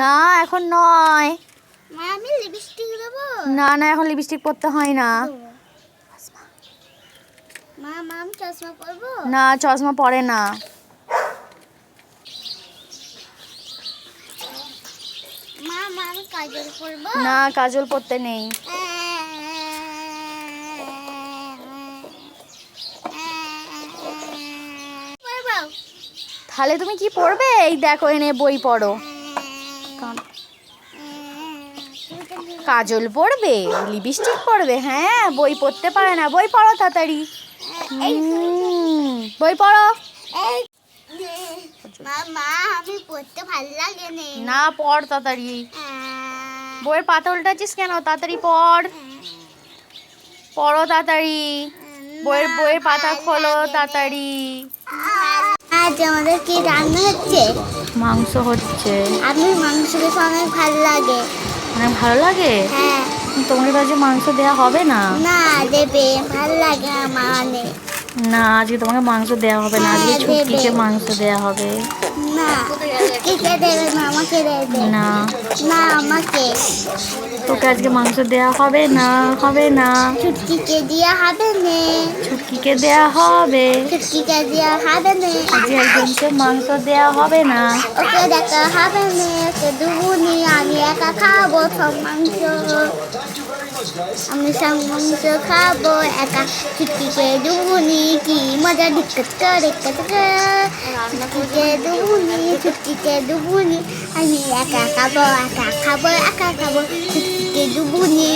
না এখন নয়। আমি লিপস্টিক দেবো। না না এখন লিপস্টিক পরতে হয় না। মা চশমা পরবো? না চশমা পরে না। মা মা কাজল পরবো? না কাজল পরতে নেই। তাহলে তুমি কি পড়বে এই দেখো এনে বই পড়ো। কাজল পড়বে লিপস্টিক পড়বে হ্যাঁ বই পড়তে পারে না বই পড়ো তাড়াতাড়ি। বই পড়ো। না। পড় তাড়াতাড়ি। বইয়ের পাতা উল্টাচ্ছিস কেন? তাড়াতাড়ি পড়। পড়ো তাড়াতাড়ি। বইয়ের বইয়ের পাতা খোলো তাড়াতাড়ি। আজ আমাদের কি রান্না হচ্ছে? মাংস হচ্ছে। আমি মাংস খেতে অনেক ভালো লাগে। মানে ভালো লাগে? হ্যাঁ। তোমার কাছে মাংস দেওয়া হবে না? না দেবে। ভালো লাগে আমার অনেক না আজকে তোমাকে মাংস দেওয়া হবে না। আজকে ছুটকিকে মাংস দেওয়া হবে। না কে দেবে না আমাকে দেবে। না। না আমাকে। তোকে আজকে মাংস দেওয়া হবে না হবে না। ছুটকিকে দিয়া হবে নে। ছুটকিকে দেওয়া হবে। ছুটকিকে দিয়া হবে নে। আজকে একজনকে মাংস দেওয়া হবে না। ওকে দেখা হবে নে ওকে দুবুনি আমি একা খাব সব মাংস। আমি সব মাংস খাব একা ছুটকিকে দুবুনি কি মজা দিক্কত করে ছুটকিকে দুবুনি ছুটিতে দুবুনি আমি একা খাব একা খাব একা খাব ছুটিতে দুবুনি